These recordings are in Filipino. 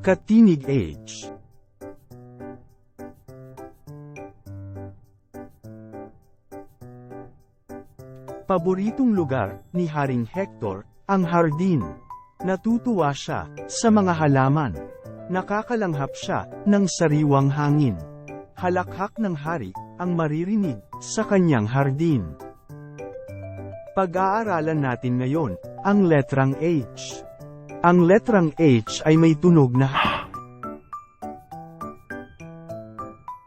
Katinig H. Paboritong lugar ni Haring Hector, ang hardin. Natutuwa siya sa mga halaman. Nakakalanghap siya ng sariwang hangin. Halakhak ng hari ang maririnig sa kanyang hardin. Pag-aaralan natin ngayon ang letrang H. Ang letrang H ay may tunog na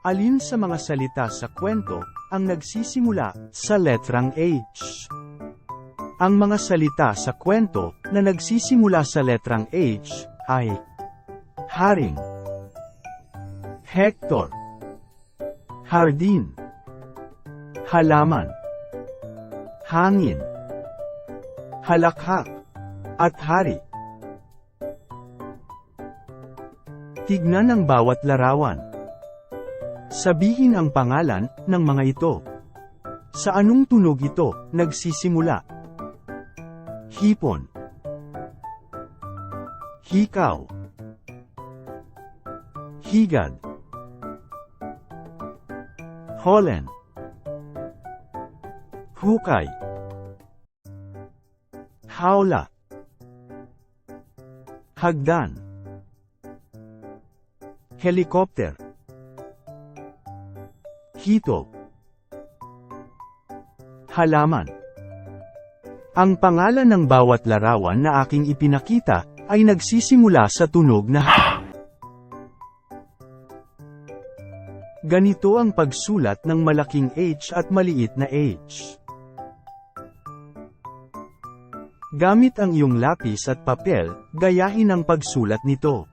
Alin sa mga salita sa kwento ang nagsisimula sa letrang H? Ang mga salita sa kwento na nagsisimula sa letrang H ay Haring Hector Hardin Halaman Hangin Halakhak at Hari Tignan ang bawat larawan. Sabihin ang pangalan ng mga ito. Sa anong tunog ito nagsisimula? Hipon. Hikaw. Higad. Holland. Hukay. Hawla. Hagdan. Helicopter. Hito. Halaman. Ang pangalan ng bawat larawan na aking ipinakita ay nagsisimula sa tunog na. Ganito ang pagsulat ng malaking H at maliit na H. Gamit ang iyong lapis at papel, gayahin ang pagsulat nito.